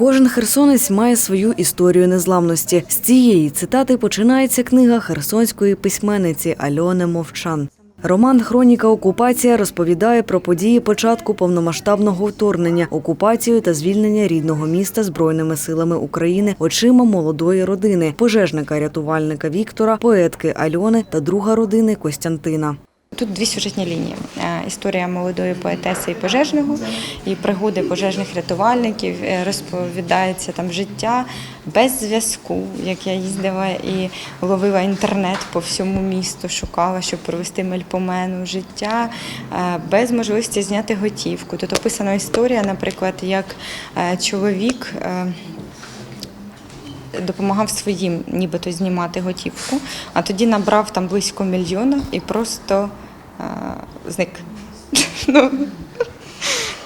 Кожен херсонець має свою історію незламності. З цієї цитати починається книга херсонської письменниці Альони Мовчан. Роман Хроніка окупація розповідає про події початку повномасштабного вторгнення, окупацію та звільнення рідного міста збройними силами України очима молодої родини, пожежника рятувальника Віктора, поетки Альони та друга родини Костянтина. Тут дві сюжетні лінії: Е, історія молодої поетеси і пожежного, і пригоди пожежних рятувальників. Е, Розповідається там життя без зв'язку, як я їздила і ловила інтернет по всьому місту, шукала, щоб провести мельпомену життя е, без можливості зняти готівку. Тут описана історія, наприклад, як чоловік. допомагав своїм нібито знімати готівку, а тоді набрав там близько мільйона і просто зник. Ну,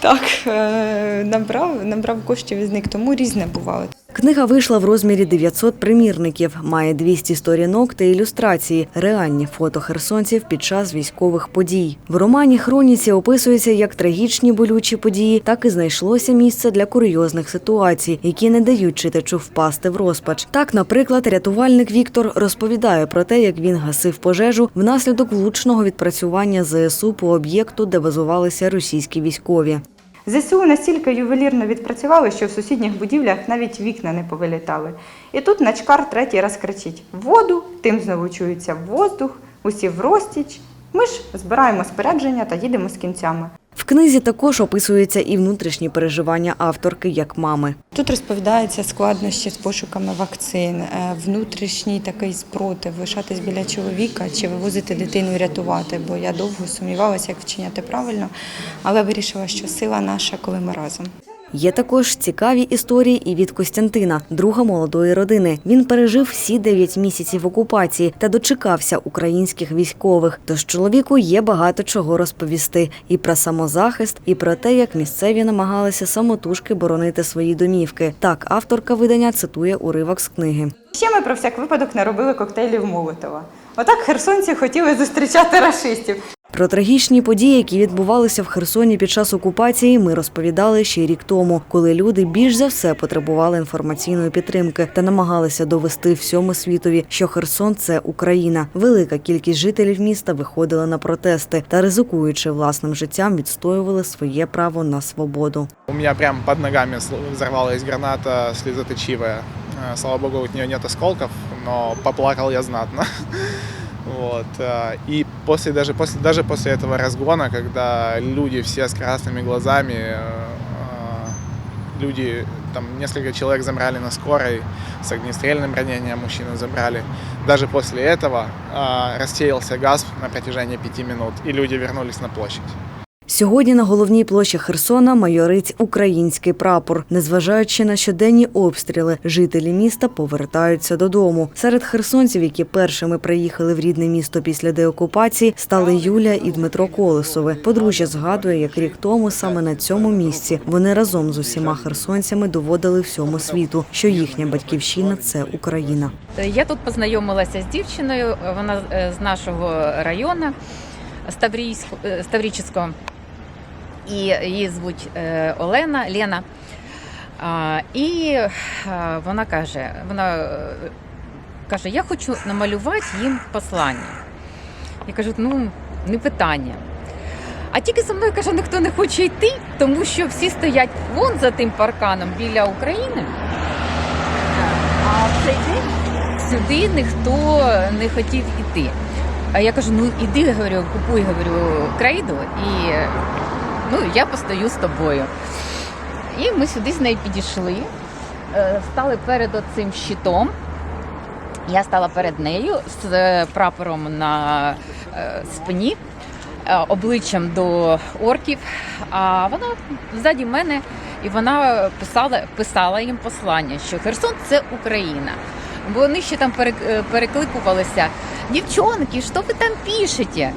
так, е, набрав, набрав коштів і зник, тому різне бувало. Книга вийшла в розмірі 900 примірників, має 200 сторінок та ілюстрації, реальні фото херсонців під час військових подій. В романі Хроніці описується як трагічні болючі події, так і знайшлося місце для курйозних ситуацій, які не дають читачу впасти в розпач. Так, наприклад, рятувальник Віктор розповідає про те, як він гасив пожежу внаслідок влучного відпрацювання ЗСУ по об'єкту, де базувалися російські військові. ЗСУ настільки ювелірно відпрацювали, що в сусідніх будівлях навіть вікна не повилітали. І тут начкар третій раз кричить: воду, тим знову чується воздух, усі в розтіч. Ми ж збираємо спорядження та їдемо з кінцями. Книзі також описуються і внутрішні переживання авторки як мами. Тут розповідаються складнощі з пошуками вакцин, е, внутрішній такий спротив, лишатись біля чоловіка чи вивозити дитину і рятувати, бо я довго сумнівалася, як вчиняти правильно, але вирішила, що сила наша, коли ми разом. Є також цікаві історії і від Костянтина, друга молодої родини. Він пережив всі дев'ять місяців окупації та дочекався українських військових. Тож чоловіку є багато чого розповісти і про самозахист, і про те, як місцеві намагалися самотужки боронити свої домівки. Так, авторка видання цитує уривок з книги. Ще ми про всяк випадок не робили коктейлів Молотова. Отак херсонці хотіли зустрічати рашистів. Про трагічні події, які відбувалися в Херсоні під час окупації, ми розповідали ще рік тому, коли люди більш за все потребували інформаційної підтримки та намагалися довести всьому світові, що Херсон це Україна. Велика кількість жителів міста виходила на протести та, ризикуючи власним життям, відстоювали своє право на свободу. У меня прям под ногами взорвалась граната слезоточивая. Э, Слава богу, от нее нет осколков, но поплакал я знатно. Вот. э, И после, даже, после, даже после этого разгона, когда люди все с красными глазами, э, э, люди, там несколько человек забрали на скорой, с огнестрельным ранением мужчину забрали. Даже после этого рассеялся газ на протяжении пяти минут, и люди вернулись на площадь. Сьогодні на головній площі Херсона майорить український прапор. Незважаючи на щоденні обстріли, жителі міста повертаються додому. Серед херсонців, які першими приїхали в рідне місто після деокупації, стали Юлія і Дмитро Колесови. Подружжя згадує, як рік тому саме на цьому місці вони разом з усіма херсонцями доводили всьому світу, що їхня батьківщина це Україна. Я тут познайомилася з дівчиною. Вона е, з нашого району Ставрійського е. І її звуть е, Олена Лена. І вона каже: вона е, каже, я хочу намалювати їм послання. Я кажу, ну, не питання. А тільки за мною каже, ніхто не хоче йти, тому що всі стоять вон за тим парканом біля України. А в цей день сюди ніхто не хотів іти. А я кажу: ну іди, говорю, купуй говорю, крейду, і ну, я постою з тобою. І ми сюди з нею підійшли, е, стали перед цим щитом. Я стала перед нею з е, прапором на е, спині, обличчям до орків. А вона ззаді мене і вона писала, писала їм послання, що Херсон це Україна. Бо вони ще там перек- перекликувалися. Дівчонки, що ви там пишете?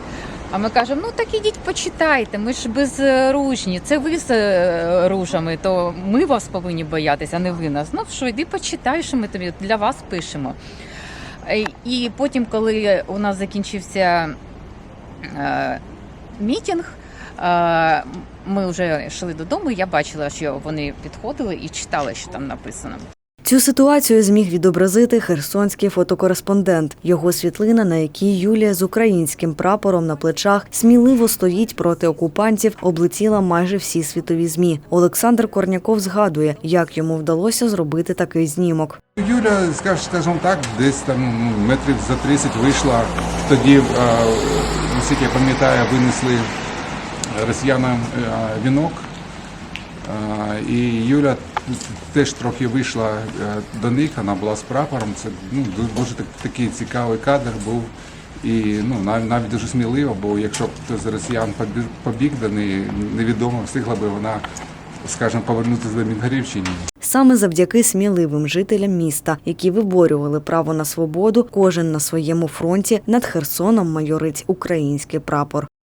А ми кажемо, ну так ідіть почитайте, ми ж безружні, це ви з е, ружами, то ми вас повинні боятися, а не ви нас. Ну що, йди почитай, що ми тобі для вас пишемо. Е, І потім, коли у нас закінчився е, мітінг, е, ми вже йшли додому. Я бачила, що вони підходили і читали, що там написано. Цю ситуацію зміг відобразити херсонський фотокореспондент. Його світлина, на якій Юлія з українським прапором на плечах сміливо стоїть проти окупантів, облетіла майже всі світові змі. Олександр Корняков згадує, як йому вдалося зробити такий знімок. Юля, скажімо так, десь там ну, метрів за 30 вийшла. Тоді, е, наскільки я пам'ятаю, винесли росіянам е, вінок. Е, І Юля теж трохи вийшла е, до них, вона була з прапором. Це ну, дуже так- такий цікавий кадр був. І ну, нав- навіть дуже сміливо, бо якщо б хтось з росіян побіг, до неї, невідомо встигла би вона, скажімо, повернутися до Мінгарів чи ні. Саме завдяки сміливим жителям міста, які виборювали право на свободу, кожен на своєму фронті над Херсоном майорить український прапор.